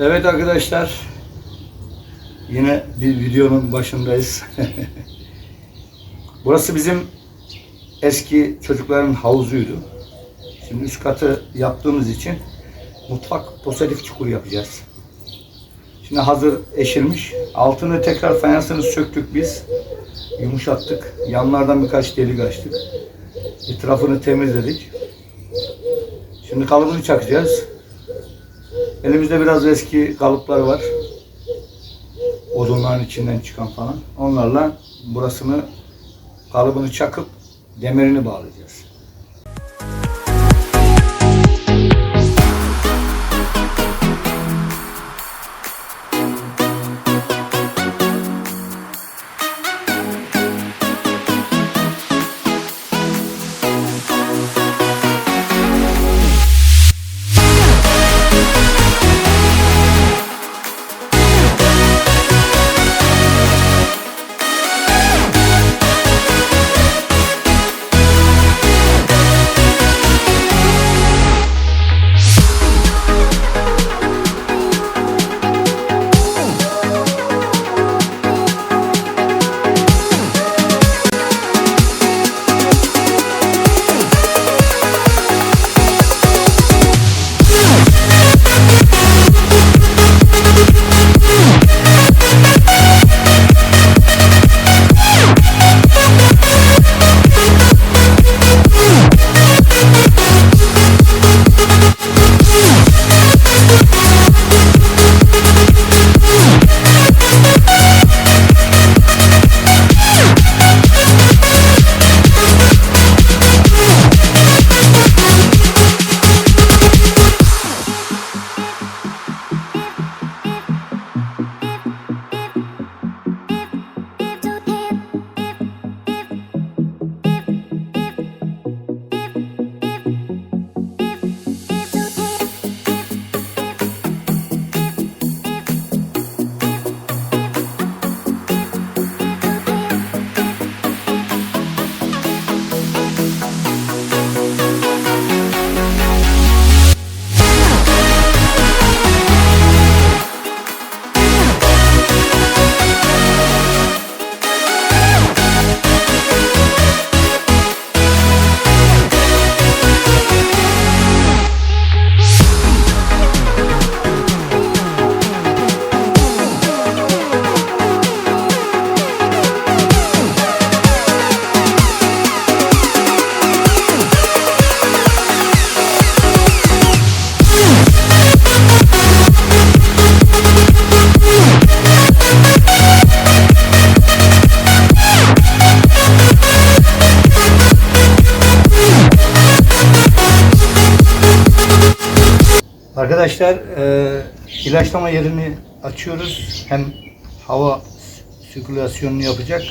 Evet arkadaşlar. Yine bir videonun başındayız. Burası bizim eski çocukların havuzuydu. Şimdi üst katı yaptığımız için mutfak pozitif çukur yapacağız. Şimdi hazır eşilmiş. Altını tekrar fayansını söktük biz. Yumuşattık. Yanlardan birkaç delik açtık. Etrafını temizledik. Şimdi kalıbını çakacağız. Elimizde biraz eski kalıplar var. Odunların içinden çıkan falan. Onlarla burasını kalıbını çakıp demerini bağlayacağız. Arkadaşlar e, ilaçlama yerini açıyoruz. Hem hava sirkülasyonunu yapacak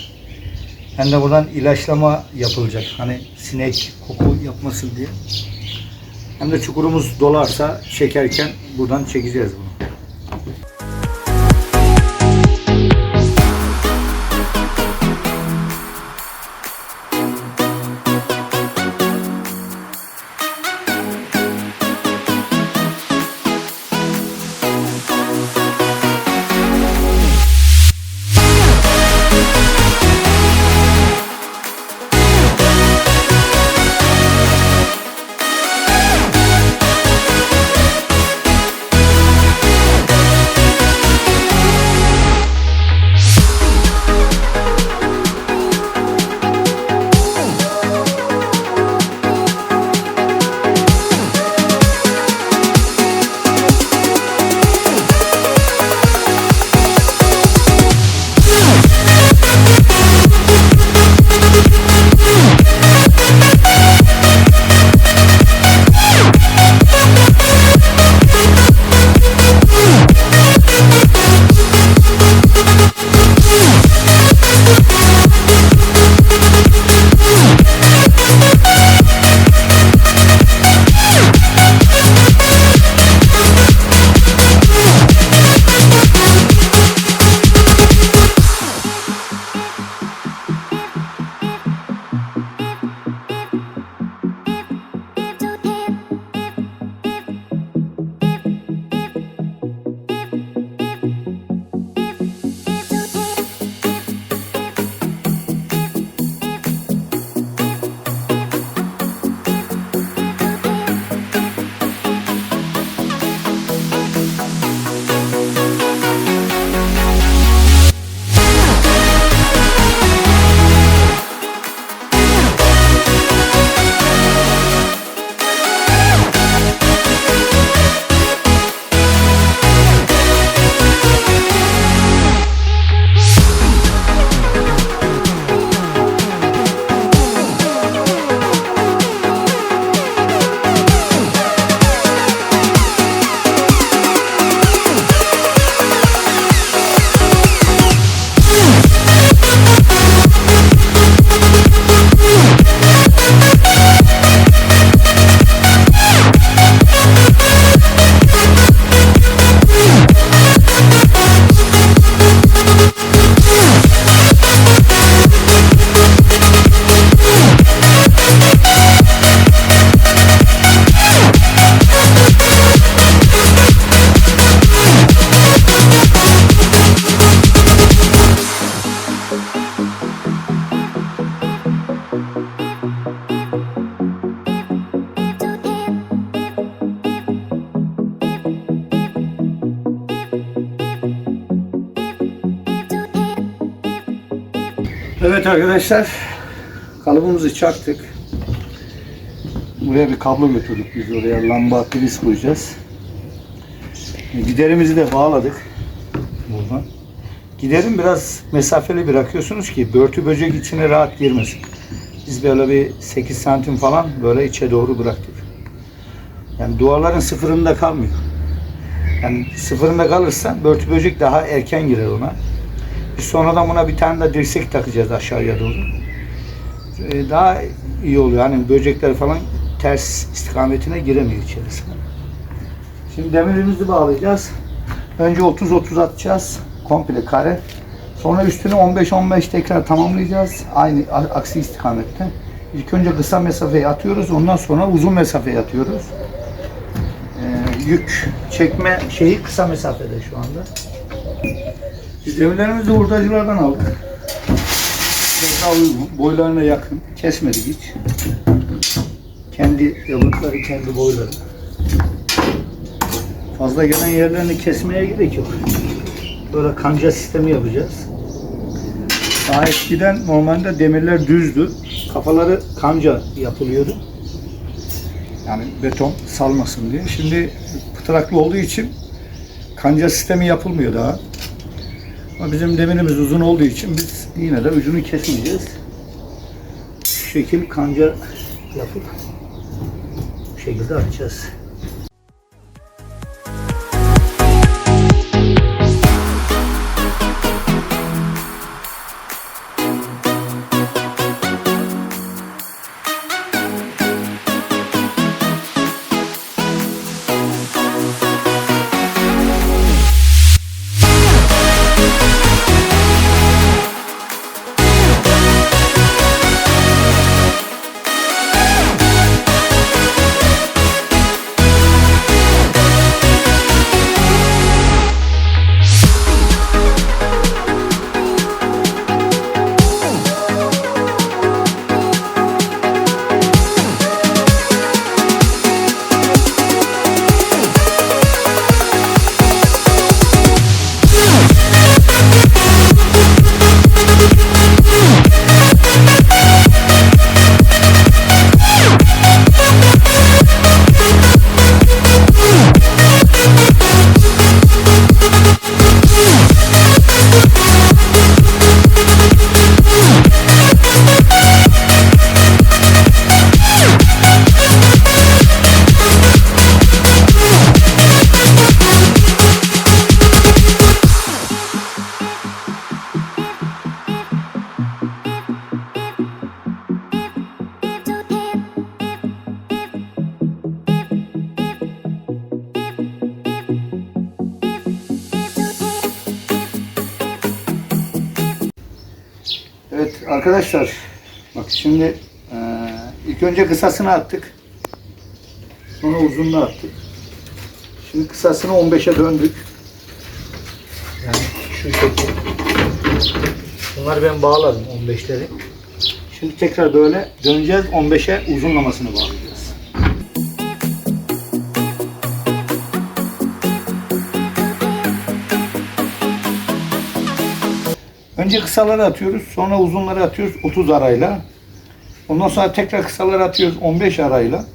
hem de buradan ilaçlama yapılacak. Hani sinek koku yapmasın diye. Hem de çukurumuz dolarsa çekerken buradan çekeceğiz bunu. Arkadaşlar kalıbımızı çaktık. Buraya bir kablo götürdük biz oraya lamba priz koyacağız. Giderimizi de bağladık buradan. Giderim biraz mesafeli bırakıyorsunuz ki börtü böcek içine rahat girmesin. Biz böyle bir 8 santim falan böyle içe doğru bıraktık. Yani duvarların sıfırında kalmıyor. Yani sıfırında kalırsa börtü böcek daha erken girer ona. Biz sonradan buna bir tane de dirsek takacağız aşağıya doğru. Ee, daha iyi oluyor. Hani böcekler falan ters istikametine giremiyor içerisine. Şimdi demirimizi bağlayacağız. Önce 30-30 atacağız. Komple kare. Sonra üstünü 15-15 tekrar tamamlayacağız. Aynı aksi istikamette. İlk önce kısa mesafeyi atıyoruz. Ondan sonra uzun mesafeyi atıyoruz. Ee, yük çekme şeyi kısa mesafede şu anda. Biz demirlerimizi hurdacılardan aldık. Daha uygun. Boylarına yakın. Kesmedik hiç. Kendi yalıkları, kendi boyları. Fazla gelen yerlerini kesmeye gerek yok. Böyle kanca sistemi yapacağız. Daha eskiden normalde demirler düzdü. Kafaları kanca yapılıyordu. Yani beton salmasın diye. Şimdi pıtraklı olduğu için kanca sistemi yapılmıyor daha. Ama bizim demirimiz uzun olduğu için biz yine de ucunu kesmeyeceğiz. Şekil kanca yapıp bu şekilde atacağız. Arkadaşlar bak şimdi eee, ilk önce kısasını attık. Sonra uzunluğu attık. Şimdi kısasını 15'e döndük. Yani şu şekilde. Bunları ben bağladım 15'leri. Şimdi tekrar böyle döneceğiz 15'e uzunlamasını bağlayacağız. Önce kısaları atıyoruz, sonra uzunları atıyoruz 30 arayla. Ondan sonra tekrar kısaları atıyoruz 15 arayla.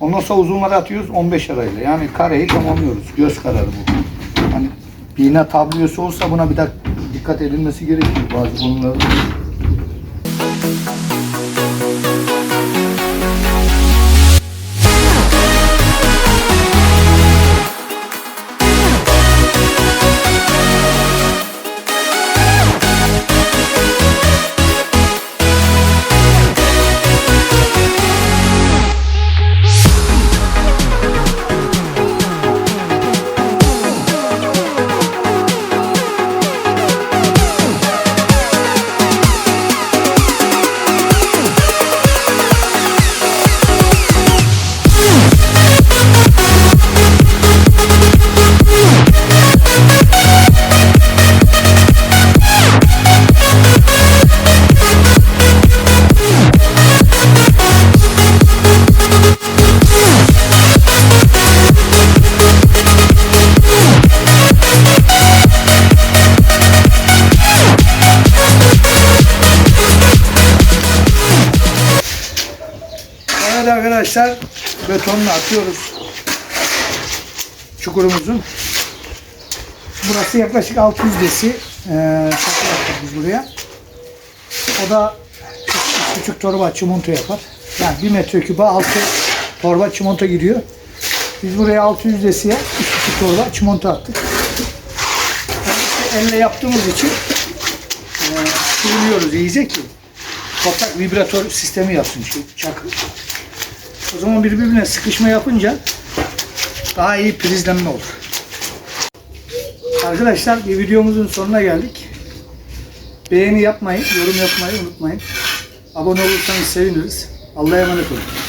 Ondan sonra uzunları atıyoruz 15 arayla. Yani kareyi tamamlıyoruz. Göz kararı bu. Hani bina tablosu olsa buna bir dakika dikkat edilmesi gerekiyor bazı konularda. Arkadaşlar betonunu atıyoruz. Çukurumuzun. Burası yaklaşık 600 desi. Ee, buraya. O da üç buçuk torba çimento yapar. Yani 1 metrekübe 6 torba çimento giriyor. Biz buraya 600 desiye 3,5 torba çimento attık. Elle yaptığımız için e, sürülüyoruz iyice ki toprak vibratör sistemi yapsın şu çakı. O zaman birbirine sıkışma yapınca daha iyi prizlenme olur. Arkadaşlar bir videomuzun sonuna geldik. Beğeni yapmayı, yorum yapmayı unutmayın. Abone olursanız seviniriz. Allah'a emanet olun.